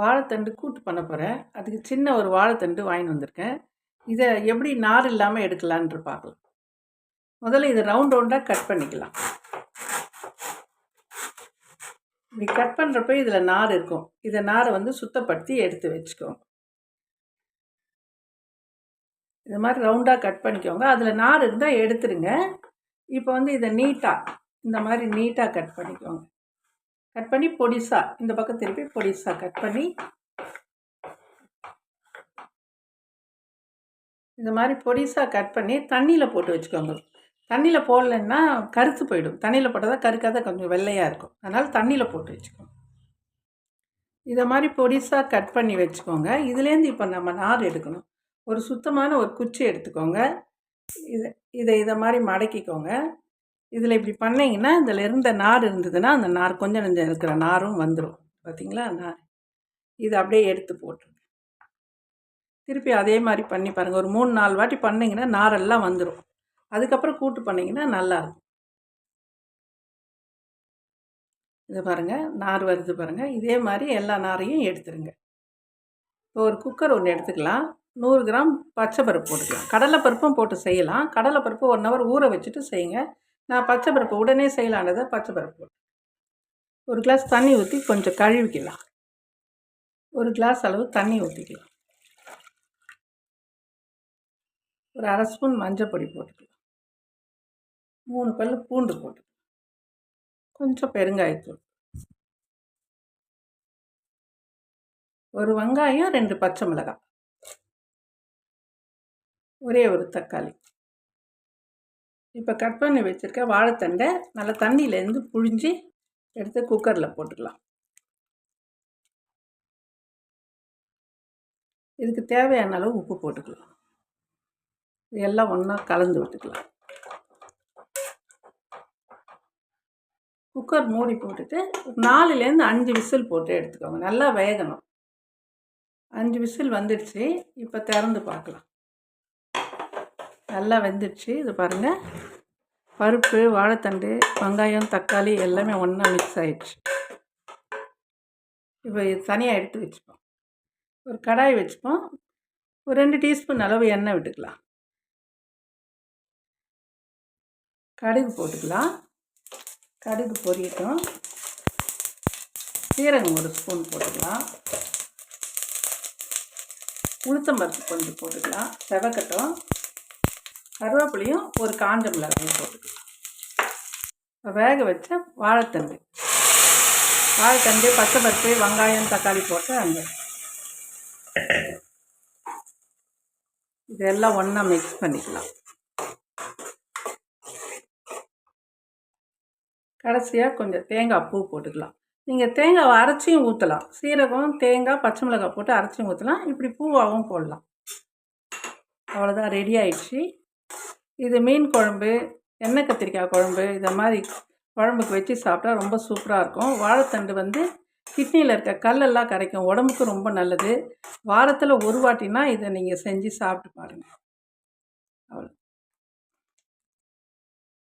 வாழைத்தண்டு கூட்டு பண்ண போகிறேன் அதுக்கு சின்ன ஒரு வாழைத்தண்டு வாங்கின்னு வந்திருக்கேன். இதை எப்படி நார் இல்லாமல் எடுக்கலான்ட்டு பார்க்கலாம். முதல்ல இதை ரவுண்ட் ரவுண்டாக கட் பண்ணிக்கலாம். இப்படி கட் பண்ணுறப்ப இதில் நார் இருக்கும். இதை நாரை வந்து சுத்தப்படுத்தி எடுத்து வச்சுக்கோங்க. இது மாதிரி ரவுண்டாக கட் பண்ணிக்கோங்க. அதில் நார் இருந்தால் எடுத்துருங்க. இப்போ வந்து இதை நீட்டாக இந்த மாதிரி நீட்டாக கட் பண்ணிக்கோங்க. கட் பண்ணி பொடிசாக இந்த பக்கம் திருப்பி பொடிசாக கட் பண்ணி. இந்த மாதிரி பொடிசாக கட் பண்ணி தண்ணியில் போட்டு வச்சுக்கோங்க. தண்ணியில் போடலைன்னா கருத்து போயிடும். தண்ணியில் போட்டால் தான் கருக்காத கொஞ்சம் வெள்ளையாக இருக்கும். அதனால் தண்ணியில் போட்டு வச்சுக்கோங்க. இதை மாதிரி பொடிசாக கட் பண்ணி வச்சுக்கோங்க. இதுலேருந்து இப்போ நம்ம நார் எடுக்கணும். ஒரு சுத்தமான ஒரு குச்சி எடுத்துக்கோங்க. இதை இதை இதை மாதிரி மடக்கிக்கோங்க. இதில் இப்படி பண்ணிங்கன்னா இதில் இருந்த நார் இருந்ததுன்னா அந்த நார் கொஞ்சம் நெஞ்சம் இருக்கிற நாரும் வந்துடும் பார்த்தீங்களா நார் இது அப்படியே எடுத்து போட்டுருங்க. திருப்பி அதே மாதிரி பண்ணி பாருங்கள் ஒரு மூணு நாலு வாட்டி பண்ணிங்கன்னா நாரெல்லாம் வந்துடும் அதுக்கப்புறம் கூட்டு பண்ணிங்கன்னா நல்லாயிருக்கும் இது பாருங்கள் நார் வருது பாருங்கள் இதே மாதிரி எல்லா நாரையும் எடுத்துருங்க. இப்போ ஒரு குக்கர் ஒன்று எடுத்துக்கலாம். நூறு கிராம் பச்சை பருப்பு போட்டுக்கலாம். கடலைப்பருப்பும் போட்டு செய்யலாம். கடலைப்பருப்பு ஒன் ஹவர் ஊற வச்சுட்டு செய்யுங்க. நான் பச்சை பருப்பு உடனே செய்யலானதை பச்சை பருப்பு போட்டு. ஒரு கிளாஸ் தண்ணி ஊற்றி கொஞ்சம் கழுவிக்கலாம். ஒரு கிளாஸ் அளவு தண்ணி ஊற்றிக்கலாம் ஒரு அரை ஸ்பூன் மஞ்சள் பொடி போட்டுக்கலாம். மூணு பல் பூண்டு போட்டுக்கலாம் கொஞ்சம் பெருங்காயத்தூள். ஒரு வெங்காயம் ரெண்டு பச்சை மிளகாய். ஒரே ஒரு தக்காளி. இப்போ கட் பண்ணி வச்சுருக்க வாழைத்தண்டை நல்லா தண்ணியிலேருந்து புழிஞ்சு எடுத்து குக்கரில் போட்டுக்கலாம். இதுக்கு தேவையான அளவு உப்பு போட்டுக்கலாம். எல்லாம் ஒன்றா கலந்து விட்டுக்கலாம். குக்கர் மூடி போட்டுட்டு நாலுலேருந்து அஞ்சு விசில் போட்டு எடுத்துக்கோங்க. நல்லா வேகணும். அஞ்சு விசில் வந்துடுச்சு. இப்போ திறந்து பார்க்கலாம். நல்லா வெந்துடுச்சு. இது பாருங்கள் பருப்பு வாழைத்தண்டு வெங்காயம் தக்காளி எல்லாமே ஒன்றா மிக்ஸ் ஆகிடுச்சு இப்போ இது தனியாக எடுத்து வச்சுப்போம். ஒரு கடாய் வச்சுப்போம். ஒரு ரெண்டு டீஸ்பூன் அளவு எண்ணெய் விட்டுக்கலாம். கடுகு போட்டுக்கலாம். கடுகு பொரியட்டும். சீரகம் ஒரு ஸ்பூன் போட்டுக்கலாம். உளுத்தம்பருப்பு கொஞ்சம் போட்டுக்கலாம். செவக்கட்டும். கருவேப்பிலையும் ஒரு காஞ்ச மிளகாயும் போட்டுக்கலாம். வேக வச்ச வாழைத்தண்டு. வாழைத்தண்டு பச்சை பருப்பு வெங்காயம் தக்காளி போட்டு அந்த இதெல்லாம் ஒன்றா மிக்ஸ் பண்ணிக்கலாம். கடைசியாக கொஞ்சம் தேங்காய் பூ போட்டுக்கலாம். நீங்கள் தேங்காவை அரைச்சியும் ஊற்றலாம் சீரகம் தேங்காய் பச்சை மிளகாய் போட்டு அரைச்சியும் ஊற்றலாம் இப்படி பூவாகவும் போடலாம். அவ்வளோதான் ரெடி ஆயிடுச்சு. இது மீன் குழம்பு எண்ணெய் கத்திரிக்காய் குழம்பு இதை மாதிரி குழம்புக்கு வச்சு சாப்பிட்டா ரொம்ப சூப்பராக இருக்கும். வாழைத்தண்டு வந்து கிட்னியில் இருக்க கல்லெல்லாம் கரைக்கும். உடம்புக்கு ரொம்ப நல்லது. வாரத்தில் ஒரு வாட்டினா இதை நீங்கள் செஞ்சு சாப்பிட்டு பாருங்கள் அவ்வளோ